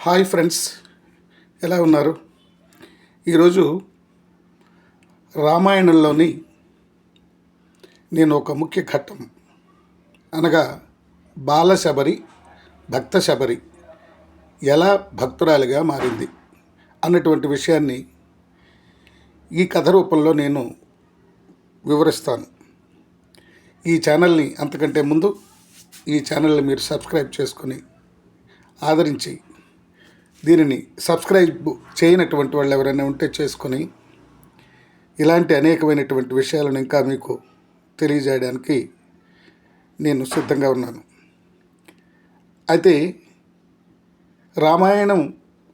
Hi friends ఎలా ఉన్నారు? ఈరోజు రామాయణంలోని నేను ఒక ముఖ్య ఘట్టం అనగా బాలశబరి భక్త శబరి ఎలా భక్తురాలిగా మారింది అన్నటువంటి విషయాన్ని ఈ కథ రూపంలో నేను వివరిస్తాను. ఈ ఛానల్ని అంతకంటే ముందు ఈ ఛానల్ని మీరు సబ్స్క్రైబ్ చేసుకొని ఆదరించి దీనిని సబ్స్క్రైబ్ చేయనటువంటి వాళ్ళు ఎవరైనా ఉంటే చేసుకొని ఇలాంటి అనేకమైనటువంటి విషయాలను ఇంకా మీకు తెలియజేయడానికి నేను సిద్ధంగా ఉన్నాను. అయితే రామాయణం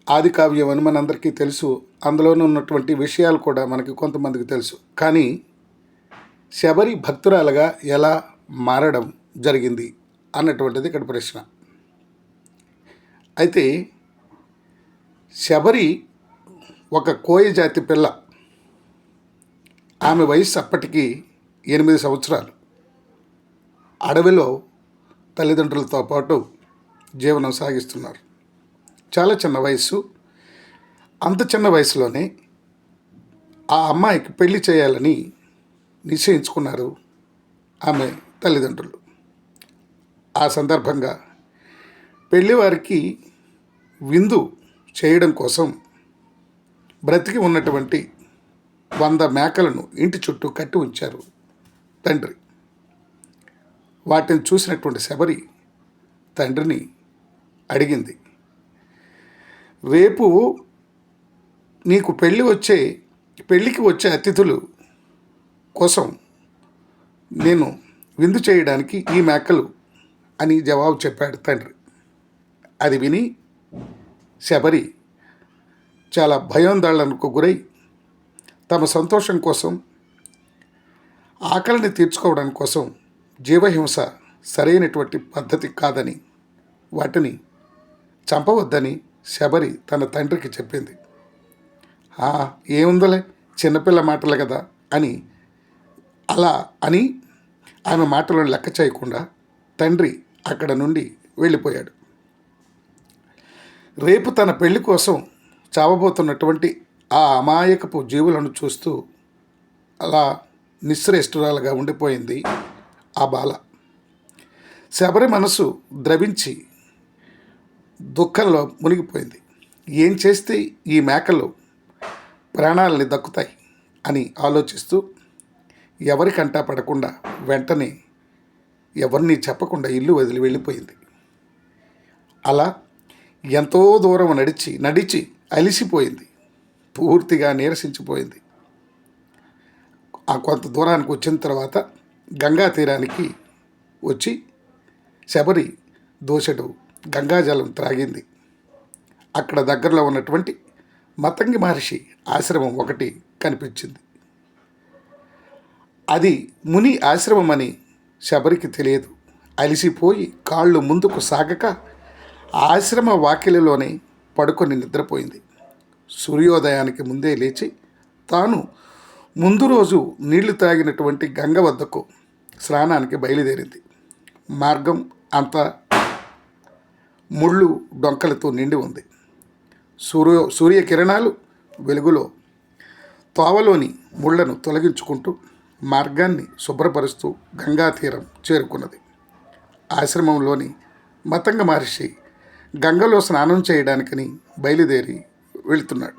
ఆది కావ్యం అని మనందరికీ తెలుసు. అందులోనే ఉన్నటువంటి విషయాలు కూడా మనకి కొంతమందికి తెలుసు. కానీ శబరి భక్తురాలుగా ఎలా మారడం జరిగింది అన్నటువంటిది ఇక్కడ ప్రశ్న. అయితే శబరి ఒక కోయ జాతి పిల్ల. ఆమె వయసు అప్పటికి ఎనిమిది సంవత్సరాలు. అడవిలో తల్లిదండ్రులతో పాటు జీవనం సాగిస్తున్నారు. చాలా చిన్న వయసు అంత చిన్న వయసులోనే ఆ అమ్మాయికి పెళ్ళి చేయాలని నిశ్చయించుకున్నారు ఆమె తల్లిదండ్రులు. ఆ సందర్భంగా పెళ్ళివారికి విందు చేయడం కోసం బ్రతికి ఉన్నటువంటి వంద మేకలను ఇంటి చుట్టూ కట్టి ఉంచారు తండ్రి. వాటిని చూసినటువంటి శబరి తండ్రిని అడిగింది రేపు నీకు పెళ్ళి వచ్చే పెళ్ళికి వచ్చే అతిథులు కోసం నేను విందు చేయడానికి ఈ మేకలు అని జవాబు చెప్పాడు తండ్రి. అది విని శబరి చాలా భయోందోళనకు గురై తమ సంతోషం కోసం ఆకలిని తీర్చుకోవడం కోసం జీవహింస సరైనటువంటి పద్ధతి కాదని వాటిని చంపవద్దని శబరి తన తండ్రికి చెప్పింది. "ఆ, ఏముందలే చిన్నపిల్ల మాటలు కదా అని అలా అని ఆమె మాటలను లెక్క చేయకుండా తండ్రి అక్కడ నుండి వెళ్ళిపోయాడు. రేపు తన పెళ్ళి కోసం చావబోతున్నటువంటి ఆ అమాయకపు జీవులను చూస్తూ అలా నిశ్రేష్ఠురాలుగా ఉండిపోయింది ఆ బాల. శబరి మనసు ద్రవించి దుఃఖంలో మునిగిపోయింది. ఏం చేస్తే ఈ మేకలు ప్రాణాలని దక్కుతాయి అని ఆలోచిస్తూ ఎవరికంటా పడకుండా వెంటనే ఎవరిని చెప్పకుండా ఇల్లు వదిలి వెళ్ళిపోయింది. అలా ఎంతో దూరం నడిచి నడిచి అలిసిపోయింది. పూర్తిగా నీరసించిపోయింది. ఆ కొంత దూరానికి వచ్చిన తర్వాత గంగా తీరానికి వచ్చి శబరి దోశడు గంగాజలం త్రాగింది. అక్కడ దగ్గరలో ఉన్నటువంటి మతంగి మహర్షి ఆశ్రమం ఒకటి కనిపించింది. అది ముని ఆశ్రమం అని శబరికి తెలియదు. అలిసిపోయి కాళ్ళు ముందుకు సాగక ఆశ్రమ వాకిలిలోనే పడుకొని నిద్రపోయింది. సూర్యోదయానికి ముందే లేచి తాను ముందు రోజు నీళ్ళు తాగినటువంటి గంగ వద్దకు స్నానానికి బయలుదేరింది. మార్గం అంతా ముళ్ళు డొంకలతో నిండి ఉంది. సూర్య సూర్యకిరణాలు వెలుగులో తోవలోని ముళ్ళను తొలగించుకుంటూ మార్గాన్ని శుభ్రపరుస్తూ గంగా తీరం చేరుకున్నది. ఆశ్రమంలోని మతంగ మహర్షి గంగలో స్నానం చేయడానికని బయలుదేరి వెళుతున్నాడు.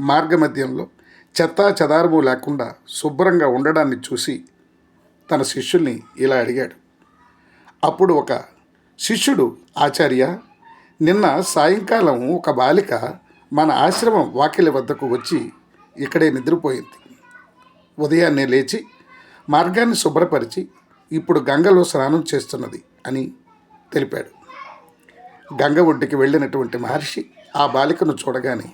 మార్గమధ్యంలో చెత్తా చెదారము లేకుండా శుభ్రంగా ఉండడాన్ని చూసి తన శిష్యుల్ని ఇలా అడిగాడు. అప్పుడు ఒక శిష్యుడు ఆచార్య నిన్న సాయంకాలం ఒక బాలిక మన ఆశ్రమం వాకిలి వద్దకు వచ్చి ఇక్కడే నిద్రపోయింది. ఉదయాన్నే లేచి మార్గాన్ని శుభ్రపరిచి ఇప్పుడు గంగలో స్నానం చేస్తున్నది అని తెలిపాడు. గంగ ఒడ్డుకి వెళ్ళినటువంటి మహర్షి ఆ బాలికను చూడగానే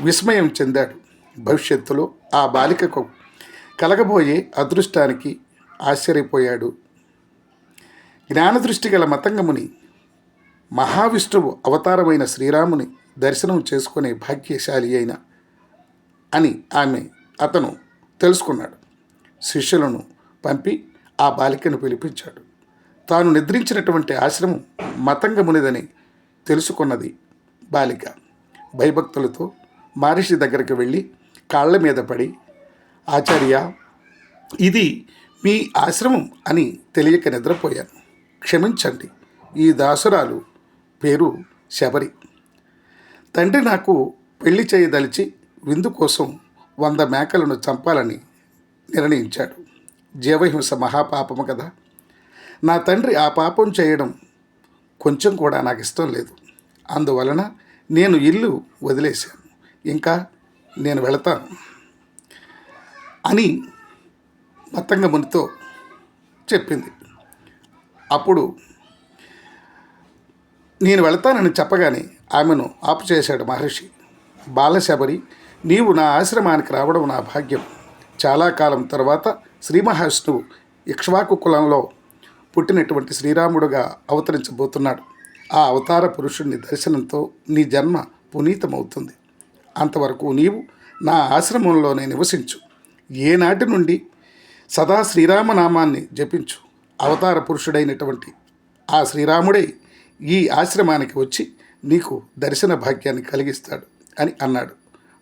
విస్మయం చెందాడు. భవిష్యత్తులో ఆ బాలికకు కలగబోయే అదృష్టానికి ఆశ్చర్యపోయాడు. జ్ఞానదృష్టి గల మతంగముని మహావిష్ణువు అవతారమైన శ్రీరాముని దర్శనం చేసుకునే భాగ్యశాలి అయిన అని ఆమె అతను తెలుసుకున్నాడు. శిష్యులను పంపి ఆ బాలికను పిలిపించాడు. తాను నిద్రించినటువంటి ఆశ్రమం మతంగమునిదని తెలుసుకున్నది బాలిక. భయభక్తులతో మహర్షి దగ్గరికి వెళ్ళి కాళ్ళ మీద పడి ఆచార్య ఇది మీ ఆశ్రమం అని తెలియక నిద్రపోయాను. క్షమించండి ఈ దాసురాలు పేరు శబరి. తండ్రి నాకు పెళ్ళి చేయదలిచి విందు కోసం వంద మేకలను చంపాలని నిర్ణయించాడు. జీవహింస మహాపాపము కదా నా తండ్రి ఆ పాపం చేయడం కొంచెం కూడా నాకు ఇష్టం లేదు. అందువలన నేను ఇల్లు వదిలేశాను. ఇంకా నేను వెళతాను అని మత్తంగమునితో చెప్పింది. అప్పుడు నేను వెళతానని చెప్పగానే ఆమెను ఆపు చేశాడు మహర్షి. బాలశబరి నీవు నా ఆశ్రమానికి రావడం నా భాగ్యం. చాలా కాలం తర్వాత శ్రీ మహావిష్ణువు ఇక్ష్వాకు కులంలో పుట్టినటువంటి శ్రీరాముడుగా అవతరించబోతున్నాడు. ఆ అవతార పురుషుణ్ణి దర్శనంతో నీ జన్మ పునీతమవుతుంది. అంతవరకు నీవు నా ఆశ్రమంలోనే నివసించు. ఏనాటి నుండి సదా శ్రీరామనామాన్ని జపించు. అవతార పురుషుడైనటువంటి ఆ శ్రీరాముడే ఈ ఆశ్రమానికి వచ్చి నీకు దర్శన భాగ్యాన్ని కలిగిస్తాడు అని అన్నాడు.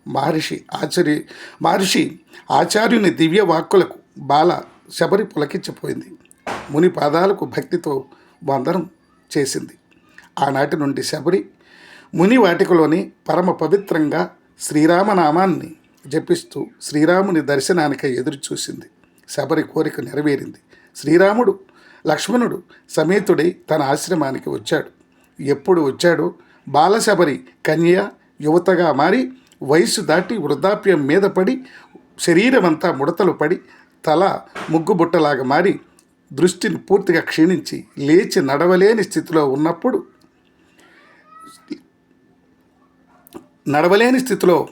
మహర్షి ఆచార్య మహర్షి ఆచార్యుని దివ్య వాక్కులకు బాల శబరి పులకించిపోయింది. ముని పాదాలకు భక్తితో వందనం చేసింది. ఆనాటి నుండి శబరి ముని వాటికలోని పరమ పవిత్రంగా శ్రీరామనామాన్ని జపిస్తూ శ్రీరాముని దర్శనానికై ఎదురు చూసింది శబరి కోరిక నెరవేరింది. శ్రీరాముడు లక్ష్మణుడు సమేతుడై తన ఆశ్రమానికి వచ్చాడు. ఎప్పుడు వచ్చాడో బాలశబరి కన్య యువతగా మారి వయసు దాటి వృద్ధాప్యం మీద పడి శరీరమంతా ముడతలు పడి తల ముగ్గుబుట్టలాగా మారి దృష్టిని పూర్తిగా క్షీణించి లేచి నడవలేని స్థితిలో ఉన్నప్పుడు నడవలేని స్థితిలో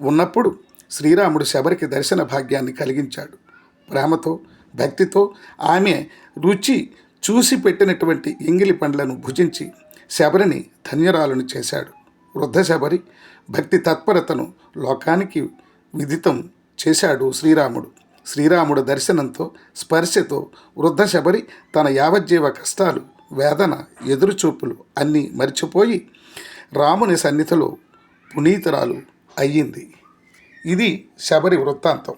ఉన్నప్పుడు శ్రీరాముడు శబరికి దర్శన భాగ్యాన్ని కలిగించాడు. ప్రేమతో భక్తితో ఆమె రుచి చూసి పెట్టినటువంటి ఎంగిలి పండ్లను భుజించి శబరిని ధన్యరాలను చేశాడు. వృద్ధ శబరి భక్తి తత్పరతను లోకానికి విదితం చేశాడు శ్రీరాముడు. శ్రీరాముడు దర్శనంతో స్పర్శతో వృద్ధ శబరి తన యావజ్జీవ కష్టాలు వేదన ఎదురుచూపులు అన్నీ మర్చిపోయి రాముని సన్నిధిలో పునీతురాలు అయ్యింది. ఇది శబరి వృత్తాంతం.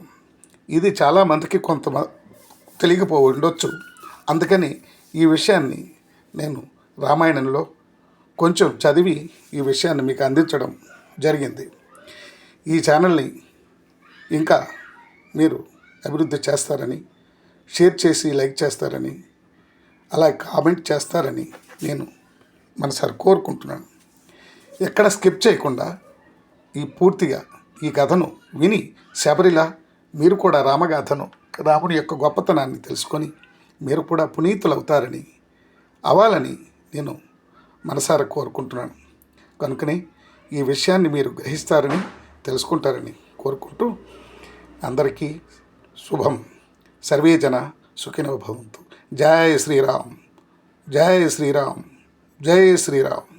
ఇది చాలామందికి కొంత తెలియకపో ఉండొచ్చు. అందుకని ఈ విషయాన్ని నేను రామాయణంలో కొంచెం చదివి ఈ విషయాన్ని మీకు అందించడం జరిగింది. ఈ ఛానల్ని ఇంకా మీరు అభివృద్ధి చేస్తారని షేర్ చేసి లైక్ చేస్తారని అలా కామెంట్ చేస్తారని నేను మనసారి కోరుకుంటున్నాను. ఎక్కడ స్కిప్ చేయకుండా ఈ పూర్తిగా ఈ కథను విని శబరిల మీరు కూడా రామగాథను రాముని యొక్క గొప్పతనాన్ని తెలుసుకొని మీరు కూడా పునీతులవుతారని అవ్వాలని నేను మనసారా కోరుకుంటున్నాను. కనుకనే ఈ విషయాన్ని మీరు గ్రహిస్తారని తెలుసుకుంటారని కోరుకుంటూ అందరికీ शुभम सर्वे जन सुखिन भवन्तु। जय श्रीराम। जय श्रीराम। जय श्रीराम।